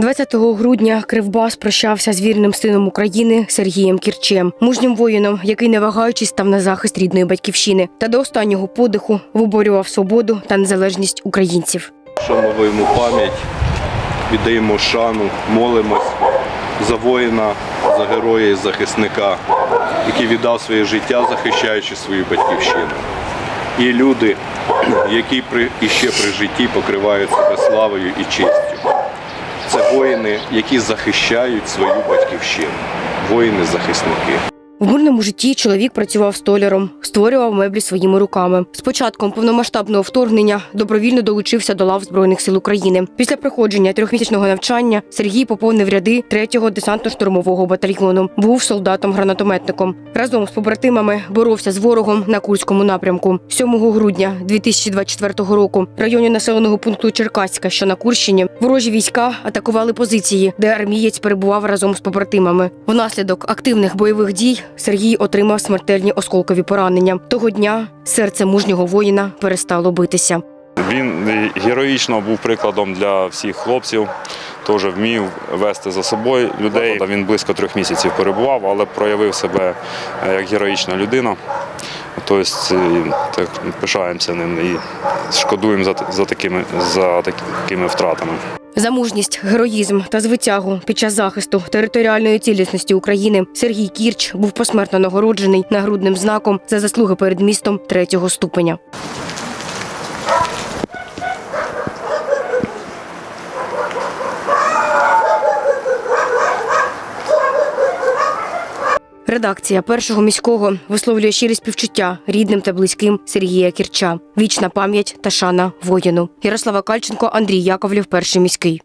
20 грудня Кривбас прощався з вірним сином України Сергієм Кірчем, мужнім воїном, який не вагаючись став на захист рідної батьківщини та до останнього подиху виборював свободу та незалежність українців. Шануємо пам'ять, віддаємо шану, молимось за воїна, за героя і захисника, який віддав своє життя, захищаючи свою батьківщину. І люди, які при, іще при житті покривають себе славою і честю. Це воїни, які захищають свою батьківщину, воїни-захисники. В мирному житті чоловік працював столяром, створював меблі своїми руками. З початком повномасштабного вторгнення добровільно долучився до лав Збройних сил України. Після проходження трьохмісячного навчання Сергій поповнив ряди 3-го десантно-штурмового батальйону. Був солдатом-гранатометником. Разом з побратимами боровся з ворогом на Курському напрямку. 7 грудня 2024 року в районі населеного пункту Черкаська, що на Курщині, ворожі війська атакували позиції, де армієць перебував разом з побратимами. Внаслідок активних бойових дій Сергій отримав смертельні осколкові поранення. Того дня серце мужнього воїна перестало битися. Він героїчно був прикладом для всіх хлопців, теж вмів вести за собою людей. Він близько трьох місяців перебував, але проявив себе е, як героїчна людина. Тобто так, пишаємося ним і шкодуємо за, за, такими, за такими втратами. За мужність, героїзм та звитягу під час захисту територіальної цілісності України Сергій Кірч був посмертно нагороджений нагрудним знаком за заслуги перед містом третього ступеня. Редакція першого міського висловлює щирі співчуття рідним та близьким Сергія Кірча. Вічна пам'ять та шана воїну. Ярослава Кальченко, Андрій Яковлів, перший міський.